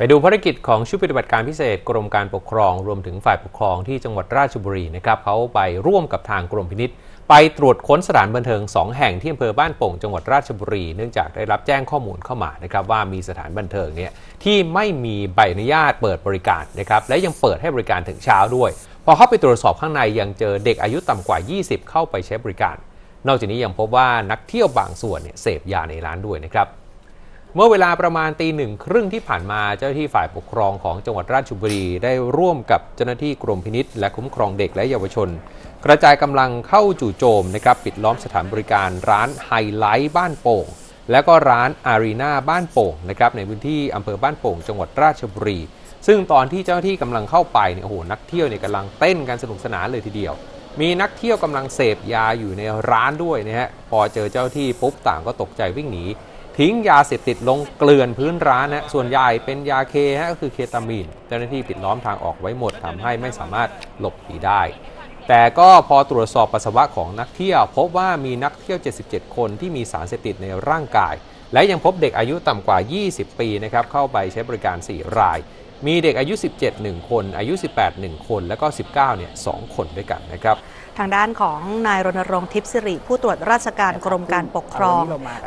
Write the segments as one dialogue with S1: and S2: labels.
S1: ไปดูภารกิจของชุดปฏิบัติการพิเศษกรมการปกครอง รวมถึงฝ่ายปกครองที่จังหวัดราชบุรีนะครับเขาไปร่วมกับทางกรมพินิษไปตรวจค้นสถานบันเทิง 2 แห่งที่อำเภอบ้านโป่งจังหวัดราชบุรี เนื่องจากได้รับแจ้งข้อมูลเข้ามานะครับว่ามีสถานบันเทิงเนี่ยที่ไม่มีใบอนุญาตเปิดบริการนะครับและยังเปิดให้บริการถึงเช้าด้วย พอเข้าไปตรวจสอบข้างในยังเจอเด็กอายุต่ำกว่า 20 เข้าไปใช้บริการ นอกจากนี้ยังพบว่านักเที่ยวบางส่วนเนี่ยเสพยาในร้านด้วยนะครับ เมื่อเวลาประมาณตีหนึ่งครึ่งที่ผ่านมาเจ้าหน้าที่ฝ่ายปกครองของจังหวัดราชบุรีได้ร่วมกับเจ้าหน้าที่กรมพินิษและคุ้มครองเด็กและเยาวชน กระจายกำลังเข้าจู่โจมนะครับปิดล้อมสถานบริการร้านไฮไลท์บ้านโป่ง และก็ร้านอารีนาบ้านโป่งนะครับในพื้นที่อำเภอบ้านโป่ง จังหวัดราชบุรี ซึ่งตอนที่เจ้าหน้าที่กำลังเข้าไปเนี่ยโอ้โหนักเที่ยวเนี่ยกำลังเต้นกันสนุกสนานเลยทีเดียว มีนักเที่ยวกำลังเสพยาอยู่ในร้านด้วยนะฮะพอเจอเจ้าที่ปุ๊บต่างก็ตกใจวิ่งหนี ทิ้งยาเสพติดลงเกลื่อนพื้นร้านนะส่วนใหญ่เป็นยาเคฮะก็คือเคตามีนเจ้าหน้าที่ปิดล้อมทางออกไว้หมดทำให้ไม่สามารถหลบหนีได้ แต่ก็พอตรวจสอบปัสสาวะของนักเที่ยว พบว่ามีนักเที่ยว 77 คนที่มีสารเสพติดในร่างกาย และยังพบเด็กอายุต่ำกว่า 20 ปีนะครับเข้าไปใช้บริการ 4 ราย มีเด็กอายุ 17 1 คน อายุ 18 1 คน แล้วก็ 19 เนี่ย 2 คนด้วยกันนะครับ
S2: ทางด้านของนายรณรงค์ทิพย์สิริ ผู้ตรวจราชการกรมการปกครอง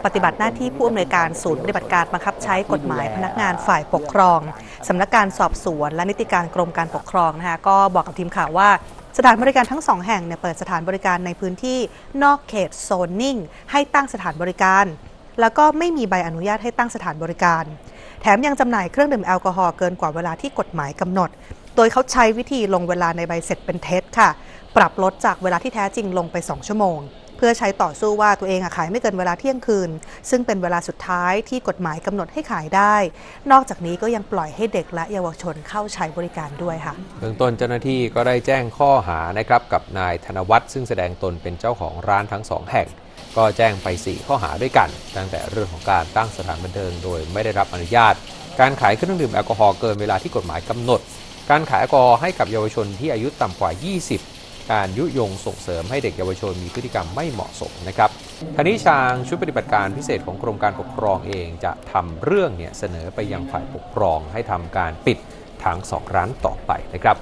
S2: ปฏิบัติหน้าที่ผู้อำนวยการศูนย์ปฏิบัติการบังคับใช้กฎหมายพนักงานฝ่ายปกครองสำนักการสอบสวน และนิติการกรมการปกครองนะคะก็บอกกับทีมข่าวว่าสถานบริการทั้งสองแห่งเนี่ยเปิดสถานบริการในพื้นที่นอกเขตโซนนิ่ง ให้ตั้งสถานบริการ แล้วก็ไม่มีใบอนุญาตให้ตั้งสถานบริการ แถมยังจำหน่ายเครื่องดื่มแอลกอฮอล์เกินกว่าเวลาที่กฎหมายกำหนด โดยเขาใช้วิธีลงเวลาในใบเสร็จเป็นเท็จค่ะ ปรับลดจากเวลาที่แท้จริงลงไป 2 ชั่วโมง เพื่อใช้ต่อสู้ว่าตัวเองขายไม่เกินเวลาเที่ยงคืน ซึ่งเป็นเวลาสุดท้ายที่กฎหมายกำหนดให้ขายได้ นอกจากนี้ก็ยังปล่อยให้เด็กและเยาวชนเข้าใช้บริการด้วยค่ะ
S1: เบื้องต้นเจ้าหน้าที่ก็ได้แจ้งข้อหานะครับกับนายธนวัฒน์ซึ่งแสดงตนเป็นเจ้าของร้านทั้งสองแห่ง ก็แจ้งไป 4 ข้อหาด้วยกัน ตั้งแต่เรื่องของการตั้งสถานบันเทิงโดยไม่ได้รับอนุญาต การขายเครื่องดื่มแอลกอฮอล์เกินเวลาที่กฎหมายกำหนด การขายแอลกอฮอล์ให้กับเยาวชนที่อายุต่ำกว่า 20การยุยงส่งเสริมให้เด็กเยาวชนมีพฤติกรรมไม่เหมาะสมนะครับทางนี้ทางชุดปฏิบัติการพิเศษของกรมการปกครองเองจะทำเรื่องเนี่ยเสนอไปยังฝ่ายปกครองให้ทำการปิดทั้งสองร้านต่อไปนะครับ